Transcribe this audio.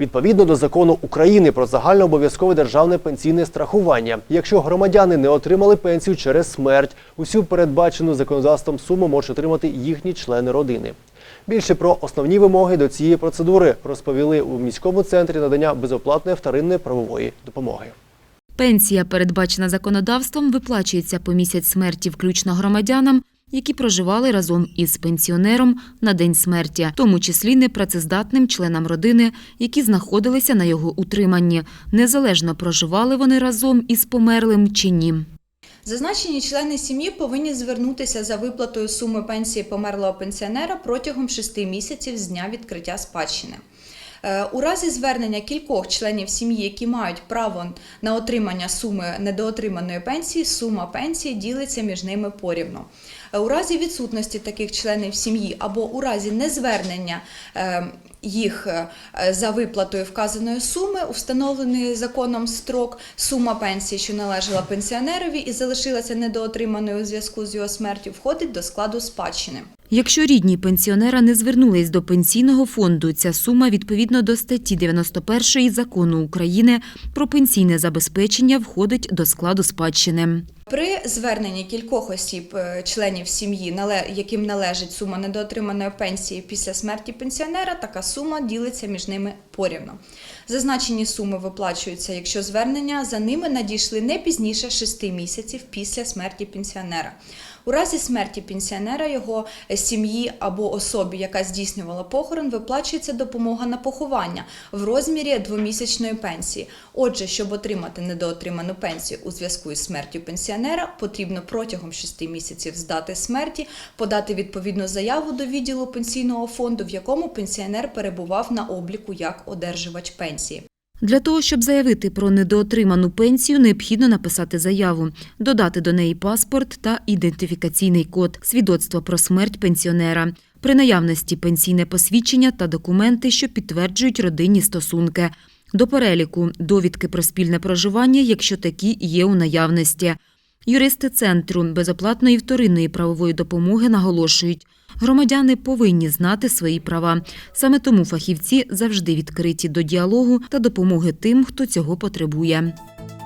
Відповідно до закону України про загальнообов'язкове державне пенсійне страхування, якщо громадяни не отримали пенсію через смерть, усю передбачену законодавством суму можуть отримати їхні члени родини. Більше про основні вимоги до цієї процедури розповіли у міському центрі надання безоплатної вторинної правової допомоги. Пенсія, передбачена законодавством, виплачується по місяць смерті включно громадянам, які проживали разом із пенсіонером на день смерті, в тому числі непрацездатним членам родини, які знаходилися на його утриманні, незалежно проживали вони разом із померлим чи ні. Зазначені члени сім'ї повинні звернутися за виплатою суми пенсії померлого пенсіонера протягом 6 місяців з дня відкриття спадщини. Е, У разі звернення кількох членів сім'ї, які мають право на отримання суми недоотриманої пенсії, сума пенсії ділиться між ними порівну. Е, У разі відсутності таких членів сім'ї або у разі незвернення е, їх за виплатою вказаної суми у законом строк сума пенсії, що належала пенсіонерові і залишилася недоотриманою у зв'язку з його смертю, входить до складу спадщини. Якщо рідні пенсіонера не звернулись до пенсійного фонду, ця сума відповідно до статті 91 закону України про пенсійне забезпечення входить до складу спадщини. При зверненні кількох осіб, е, членів сім'ї, яким належить сума недоотриманої пенсії після смерті пенсіонера, така сума ділиться між ними порівну. Зазначені суми виплачуються, якщо звернення за ними надійшли не пізніше 6 місяців після смерті пенсіонера. У разі смерті пенсіонера його сім'ї або особі, яка здійснювала похорон, виплачується допомога на поховання в розмірі двомісячної пенсії. Отже, щоб отримати недоотриману пенсію у зв'язку із смертю пенсіонера, потрібно протягом 6 місяців з дати смерті подати відповідну заяву до відділу пенсійного фонду, в якому пенсіонер перебував на обліку як одержувач пенсії. Для того, щоб заявити про недоотриману пенсію, необхідно написати заяву, додати до неї паспорт та ідентифікаційний код, свідоцтво про смерть пенсіонера, при наявності пенсійне посвідчення та документи, що підтверджують родинні стосунки. До переліку довідки про спільне проживання, якщо такі є у наявності. Юристи центру безоплатної вторинної правової допомоги наголошують, громадяни повинні знати свої права. Саме тому фахівці завжди відкриті до діалогу та допомоги тим, хто цього потребує.